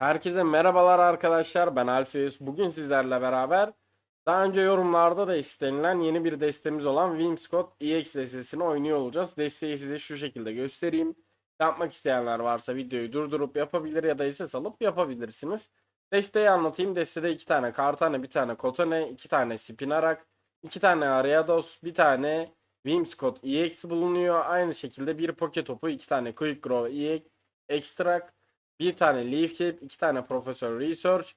Herkese merhabalar arkadaşlar. Ben Alfeus. Bugün sizlerle beraber daha önce yorumlarda da istenilen yeni bir destemiz olan Wimscott EX destesini oynuyor olacağız. Desteği size şu şekilde göstereyim. Yapmak isteyenler varsa videoyu durdurup yapabilir ya da ses alıp yapabilirsiniz. Desteği anlatayım. Destede iki tane Kartane, bir tane Kotane, iki tane Spinarak, iki tane Ariados, bir tane Wimscott EX bulunuyor. Aynı şekilde bir Poke Topu, iki tane Quick Grow EX Extract, bir tane Leaf Cape, iki tane Professor Research,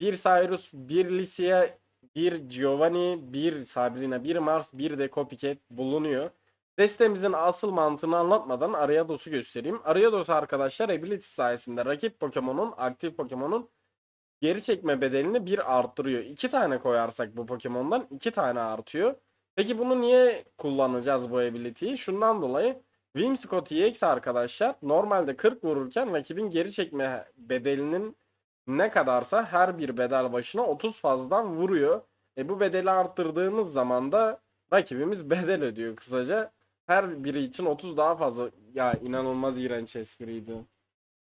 bir Cyrus, bir Licia, bir Giovanni, bir Sabrina, bir Mars, bir de Copycat bulunuyor. Destemizin asıl mantığını anlatmadan Ariados'u göstereyim. Ariados arkadaşlar ability sayesinde rakip Pokemon'un, aktif Pokemon'un geri çekme bedelini bir arttırıyor. İki tane koyarsak bu Pokemon'dan iki tane artıyor. Peki bunu niye kullanacağız bu ability'yi? Şundan dolayı Whimsicott EX arkadaşlar normalde 40 vururken rakibin geri çekme bedelinin ne kadarsa her bir bedel başına 30 fazladan vuruyor. E bu bedeli arttırdığımız zaman da rakibimiz bedel ödüyor kısaca. Her biri için 30 daha fazla. Ya inanılmaz iğrenç espriydi.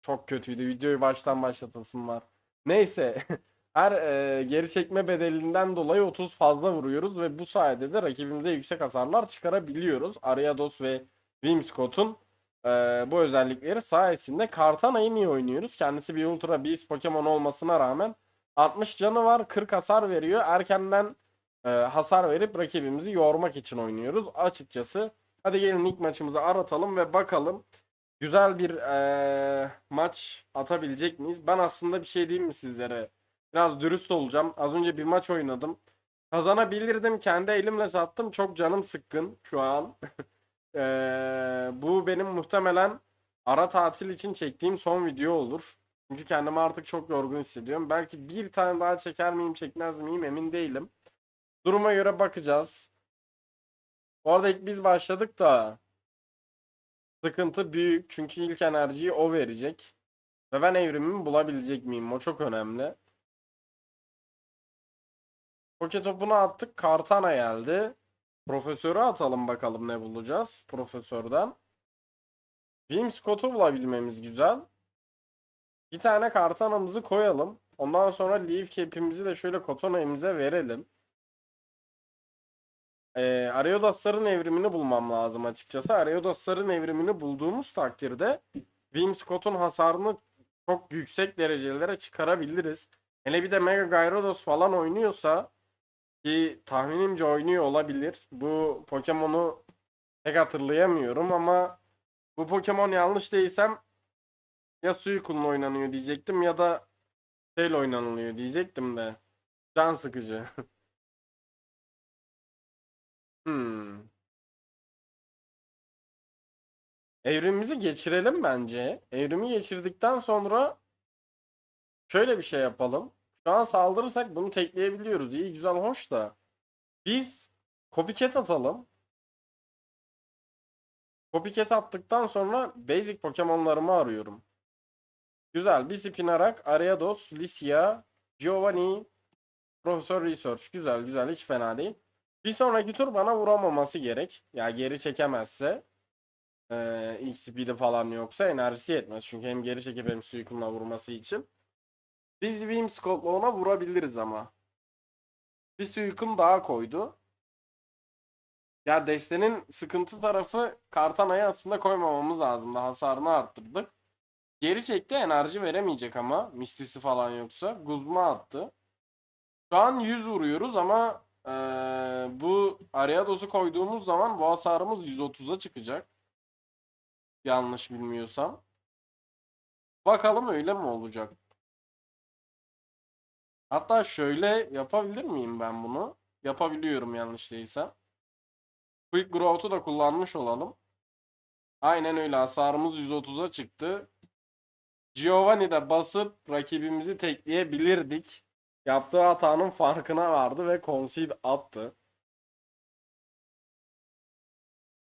Çok kötüydü. Videoyu baştan başlatasım var. Neyse. Her e, geri çekme bedelinden dolayı 30 fazla vuruyoruz ve bu sayede de rakibimize yüksek hasarlar çıkarabiliyoruz. Ariados ve Whimsicott'un e, bu özellikleri sayesinde Kartana'yı niye oynuyoruz? Kendisi bir Ultra Beast Pokemon olmasına rağmen 60 canı var, 40 hasar veriyor. Erkenden e, hasar verip rakibimizi yormak için oynuyoruz açıkçası. Hadi gelin ilk maçımızı aratalım ve bakalım güzel bir e, maç atabilecek miyiz? Ben aslında bir şey diyeyim mi sizlere? Biraz dürüst olacağım. Az önce bir maç oynadım. Kazanabilirdim. Kendi elimle sattım. Çok canım sıkkın şu an. Eee, bu benim muhtemelen ara tatil için çektiğim son video olur. Çünkü kendimi artık çok yorgun hissediyorum. Belki bir tane daha çeker miyim çekmez miyim emin değilim. Duruma göre bakacağız. Bu arada ilk biz başladık da sıkıntı büyük. Çünkü ilk enerjiyi o verecek. Ve ben evrimimi bulabilecek miyim? O çok önemli. Poke topunu attık. Kartana geldi. Profesörü atalım bakalım ne bulacağız profesörden. Whimsicott'u bulabilmemiz güzel. Bir tane kartanamızı koyalım. Ondan sonra Leaf Cap'imizi de şöyle Kotona'mıza verelim. Ee, Ariodas'ların evrimini bulmam lazım açıkçası. Ariodas'ların evrimini bulduğumuz takdirde Whimsicott'un hasarını çok yüksek derecelere çıkarabiliriz. Hele bir de Mega Gyarados falan oynuyorsa ki tahminimce oynuyor olabilir. Bu Pokemon'u pek hatırlayamıyorum ama bu Pokemon yanlış değilsem ya Suicune'la oynanıyor diyecektim ya da şeyle oynanılıyor diyecektim de. Can sıkıcı. hmm. Evrimimizi geçirelim bence. Evrimi geçirdikten sonra şöyle bir şey yapalım. An saldırırsak bunu tekleyebiliyoruz. İyi güzel hoş da. Biz copycat atalım. Copycat attıktan sonra basic Pokemon'larımı arıyorum. Güzel. Bir Spinarak, Ariados, Licia, Giovanni, Professor Research. Güzel güzel. Hiç fena değil. Bir sonraki tur bana vuramaması gerek. Ya geri çekemezse. Ee, ilk speed'i falan yoksa enerjisi yetmez. Çünkü hem geri çekip hem Suicune'la vurması için. Biz Whimsicott'la ona vurabiliriz ama. Bir Suicune daha koydu. Ya destenin sıkıntı tarafı Kartana'yı aslında koymamamız lazımdı. Hasarını arttırdık. Geri çekti enerji veremeyecek ama. Mistisi falan yoksa. Guzma attı. Şu an 100 vuruyoruz ama eee, bu Ariados'u koyduğumuz zaman bu hasarımız 130'a çıkacak. Yanlış bilmiyorsam. Bakalım öyle mi olacak? Hatta şöyle yapabilir miyim ben bunu? Yapabiliyorum yanlış değilsem. Quick Growth'u da kullanmış olalım. Aynen öyle hasarımız 130'a çıktı. Giovanni de basıp rakibimizi tekleyebilirdik. Yaptığı hatanın farkına vardı ve concede attı.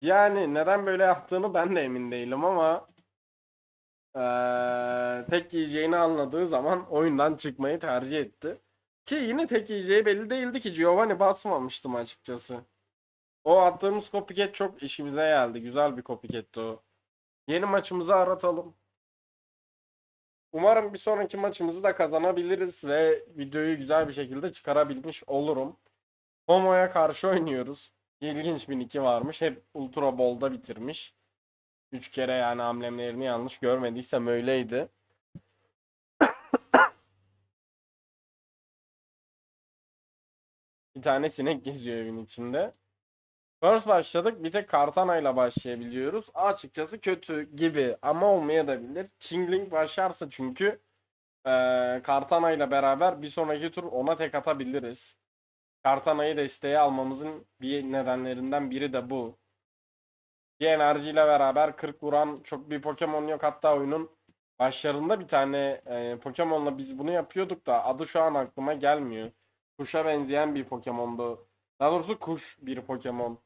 Yani neden böyle yaptığını ben de emin değilim ama eee, tek yiyeceğini anladığı zaman oyundan çıkmayı tercih etti. Ki yine tek yiyeceği belli değildi ki Giovanni basmamıştım açıkçası. O attığımız copycat çok işimize geldi. Güzel bir copycat'ti o. Yeni maçımızı aratalım. Umarım bir sonraki maçımızı da kazanabiliriz ve videoyu güzel bir şekilde çıkarabilmiş olurum. Momo'ya karşı oynuyoruz. İlginç bir nicki varmış. Hep Ultra Ball'da bitirmiş. 3 kere yani amblemlerini yanlış görmediysem öyleydi. Bir tane sinek geziyor evin içinde. First başladık. Bir tek Kartana ile başlayabiliyoruz. Açıkçası kötü gibi ama olmayabilir. Chingling başlarsa çünkü eee Kartana ile beraber bir sonraki tur ona tek atabiliriz. Kartana'yı desteğe almamızın bir nedenlerinden biri de bu. Bir enerjiyle beraber 40 vuran çok bir Pokemon yok. Hatta oyunun başlarında bir tane e, Pokemon'la biz bunu yapıyorduk da adı şu an aklıma gelmiyor. Kuşa benzeyen bir Pokemon'du. Daha doğrusu kuş bir Pokemon.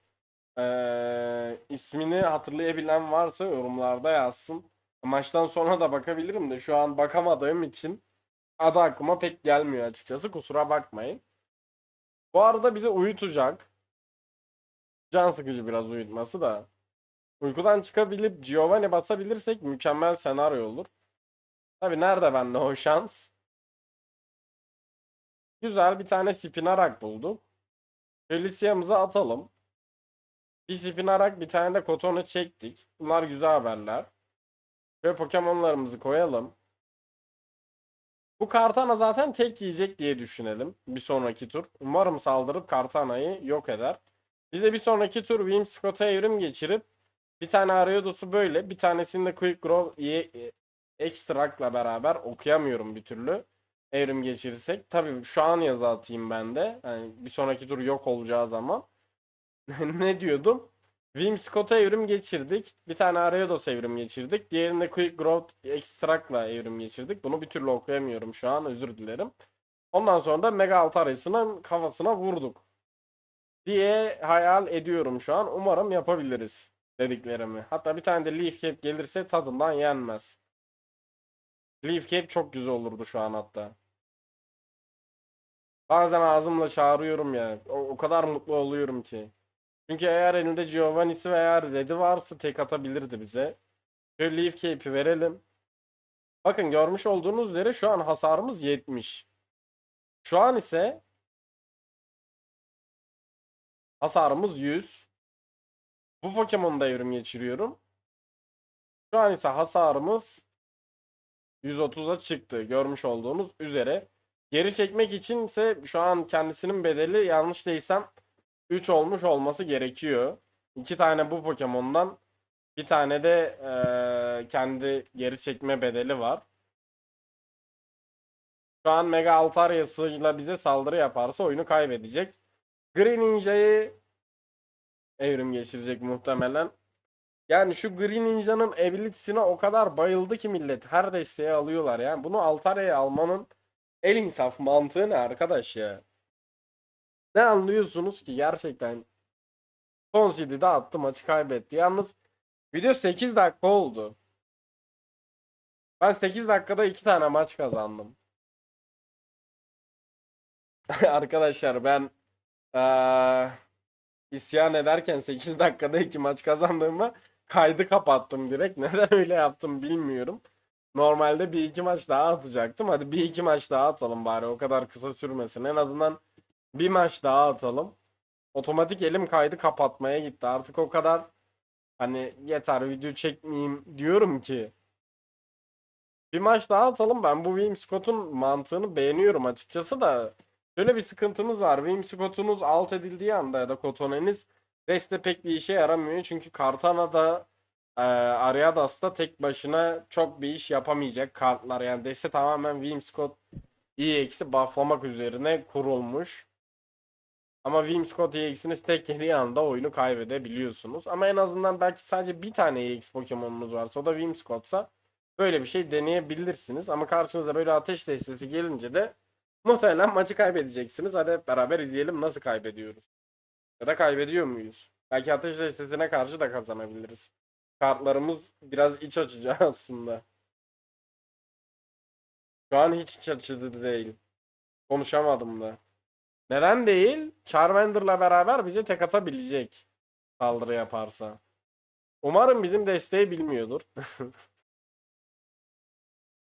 Ee, ismini hatırlayabilen varsa yorumlarda yazsın. Maçtan sonra da bakabilirim de şu an bakamadığım için adı aklıma pek gelmiyor açıkçası. Kusura bakmayın. Bu arada bizi uyutacak. Can sıkıcı biraz uyutması da. Uykudan çıkabilip Giovanni basabilirsek mükemmel senaryo olur. Tabi nerede bende o şans? Güzel bir tane Spinarak bulduk. Felicia'mızı atalım. Bir Spinarak bir tane de Koton'u çektik. Bunlar güzel haberler. Ve Pokemon'larımızı koyalım. Bu Kartana zaten tek yiyecek diye düşünelim. Bir sonraki tur. Umarım saldırıp Kartana'yı yok eder. Bize bir sonraki tur Whimsicot'a evrim geçirip bir tane Ariodos'u böyle bir tanesini de Quick Grow e, Extract'la beraber okuyamıyorum bir türlü. Evrim geçirirsek. Tabii şu an yazı atayım ben de. Yani bir sonraki tur yok olacağı zaman. ne diyordum? Whimsicott'a evrim geçirdik. Bir tane Ariados evrim geçirdik. Diğerinde Quick Growth Extract'la evrim geçirdik. Bunu bir türlü okuyamıyorum şu an. Özür dilerim. Ondan sonra da Mega Altaris'in kafasına vurduk. Diye hayal ediyorum şu an. Umarım yapabiliriz dediklerimi. Hatta bir tane de Leaf Cap gelirse tadından yenmez. Leaf Cap çok güzel olurdu şu an hatta. Bazen ağzımla çağırıyorum ya. O, o kadar mutlu oluyorum ki. Çünkü eğer elinde Giovanni'si veya Red'i varsa tek atabilirdi bize. Şöyle Leaf Cape'i verelim. Bakın görmüş olduğunuz üzere şu an hasarımız 70. Şu an ise hasarımız 100. Bu Pokemon'da evrim geçiriyorum. Şu an ise hasarımız 130'a çıktı. Görmüş olduğunuz üzere. Geri çekmek içinse şu an kendisinin bedeli yanlış değilsem 3 olmuş olması gerekiyor. 2 tane bu Pokemon'dan bir tane de eee, kendi geri çekme bedeli var. Şu an Mega Altarya'sıyla bize saldırı yaparsa oyunu kaybedecek. Green Ninja'yı evrim geçirecek muhtemelen. Yani şu Green Ninja'nın ability'sine o kadar bayıldı ki millet. Her desteği alıyorlar. Yani bunu Altarya'ya almanın el insaf mantığı ne arkadaş ya? Ne anlıyorsunuz ki gerçekten? Son CD'de attı maçı kaybetti. Yalnız video 8 dakika oldu. Ben 8 dakikada 2 tane maç kazandım. Arkadaşlar ben eee, isyan ederken 8 dakikada 2 maç kazandığımı kaydı kapattım direkt. Neden öyle yaptım bilmiyorum. Normalde bir iki maç daha atacaktım. Hadi bir iki maç daha atalım bari o kadar kısa sürmesin. En azından bir maç daha atalım. Otomatik elim kaydı kapatmaya gitti. Artık o kadar hani yeter video çekmeyeyim diyorum ki. Bir maç daha atalım. Ben bu Wim Scott'un mantığını beğeniyorum açıkçası da. Şöyle bir sıkıntımız var. Wim Scott'unuz alt edildiği anda ya da Kotoneniz deste pek bir işe yaramıyor. Çünkü Kartana'da e, Ariadas'ta tek başına çok bir iş yapamayacak kartlar. Yani deste tamamen Wim Scott EX'i bufflamak üzerine kurulmuş. Ama Wim Scott EX'iniz tek yediği anda oyunu kaybedebiliyorsunuz. Ama en azından belki sadece bir tane EX Pokemon'unuz varsa o da Wim Scott'sa böyle bir şey deneyebilirsiniz. Ama karşınıza böyle ateş destesi gelince de muhtemelen maçı kaybedeceksiniz. Hadi beraber izleyelim nasıl kaybediyoruz. Ya da kaybediyor muyuz? Belki ateş destesine karşı da kazanabiliriz. Kartlarımız biraz iç açıcı aslında. Şu an hiç iç açıcı değil. Konuşamadım da. Neden değil? Charmander'la beraber bize tek atabilecek. Saldırı yaparsa. Umarım bizim desteği bilmiyordur.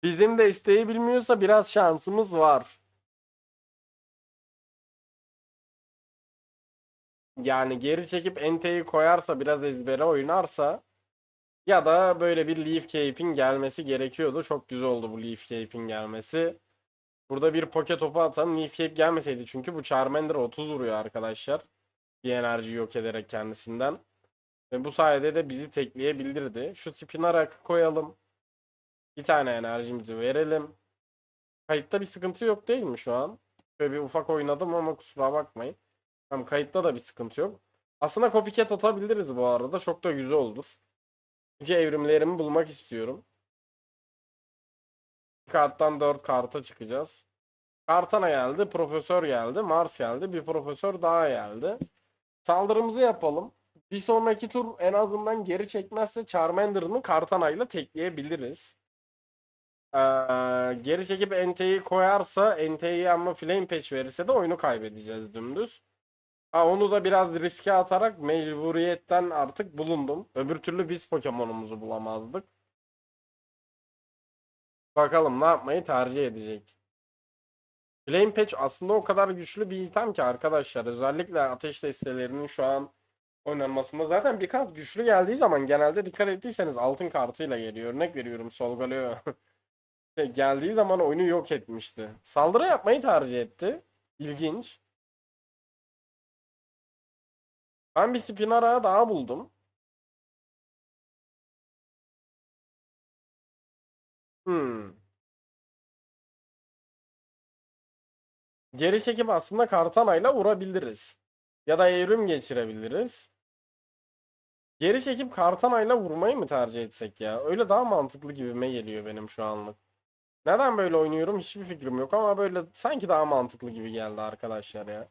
Bizim desteği bilmiyorsa biraz şansımız var. Yani geri çekip enteyi koyarsa biraz ezbere oynarsa ya da böyle bir Leaf Cape'in gelmesi gerekiyordu. Çok güzel oldu bu Leaf Cape'in gelmesi. Burada bir poke topu atan Leaf Cape gelmeseydi çünkü bu Charmander 30 vuruyor arkadaşlar. Bir enerji yok ederek kendisinden. Ve bu sayede de bizi tekleyebilirdi. Şu Spinarak koyalım. Bir tane enerjimizi verelim. Kayıtta bir sıkıntı yok değil mi şu an? Böyle bir ufak oynadım ama kusura bakmayın. Tamam kayıtta da bir sıkıntı yok. Aslında copycat atabiliriz bu arada. Çok da güzel olur. Çünkü evrimlerimi bulmak istiyorum. Karttan 4 karta çıkacağız. Kartana geldi, profesör geldi, Mars geldi, bir profesör daha geldi. Saldırımızı yapalım. Bir sonraki tur en azından geri çekmezse Charmander'ını Kartana'yla tekleyebiliriz. Ee, geri çekip Ente'yi koyarsa Ente'yi ama Flame Patch verirse de oyunu kaybedeceğiz dümdüz. Ha, onu da biraz riske atarak mecburiyetten artık bulundum. Öbür türlü biz Pokemon'umuzu bulamazdık. Bakalım ne yapmayı tercih edecek. Flame Patch aslında o kadar güçlü bir item ki arkadaşlar. Özellikle ateş destelerinin şu an oynanmasında. Zaten bir kart güçlü geldiği zaman genelde dikkat ettiyseniz altın kartıyla geliyor. Örnek veriyorum Solgaleo. geldiği zaman oyunu yok etmişti. Saldırı yapmayı tercih etti. İlginç. Ben bir Spinara daha buldum. Hmm. Geri çekip aslında Kartana'yla vurabiliriz. Ya da evrim geçirebiliriz. Geri çekip Kartana'yla vurmayı mı tercih etsek ya? Öyle daha mantıklı gibime geliyor benim şu anlık. Neden böyle oynuyorum hiçbir fikrim yok ama böyle sanki daha mantıklı gibi geldi arkadaşlar ya.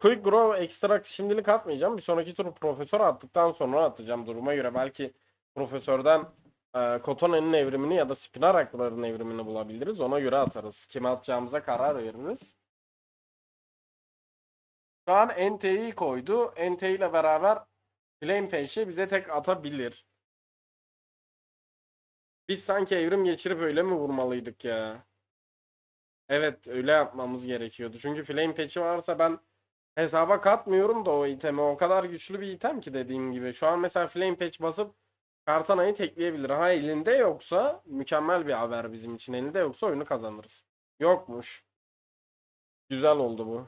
Quick Grow Extract şimdilik atmayacağım. Bir sonraki tur Profesör attıktan sonra atacağım duruma göre. Belki Profesör'den e, Kotona'nın evrimini ya da Spinarak'ların evrimini bulabiliriz. Ona göre atarız. Kime atacağımıza karar veririz. Şu an Ente'yi koydu. Ente ile beraber Flame Patch'i bize tek atabilir. Biz sanki evrim geçirip öyle mi vurmalıydık ya? Evet öyle yapmamız gerekiyordu. Çünkü Flame Patch'i varsa ben hesaba katmıyorum da o itemi. O kadar güçlü bir item ki dediğim gibi. Şu an mesela Flame Patch basıp Kartana'yı tekleyebilir. Ha elinde yoksa mükemmel bir haber bizim için. Elinde yoksa oyunu kazanırız. Yokmuş. Güzel oldu bu.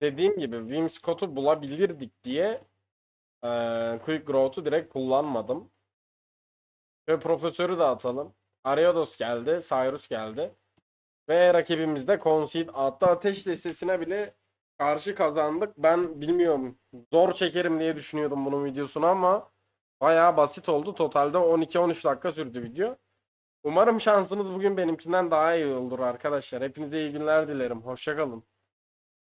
Dediğim gibi Whimsicott'u bulabilirdik diye eee Quick Growth'u direkt kullanmadım. Ve Profesör'ü de atalım. Ariados geldi. Cyrus geldi. Ve rakibimiz de Concede attı. Ateş destesine bile karşı kazandık. Ben bilmiyorum. Zor çekerim diye düşünüyordum bunun videosunu ama bayağı basit oldu. Totalde 12-13 dakika sürdü video. Umarım şansınız bugün benimkinden daha iyi olur arkadaşlar. Hepinize iyi günler dilerim. Hoşçakalın.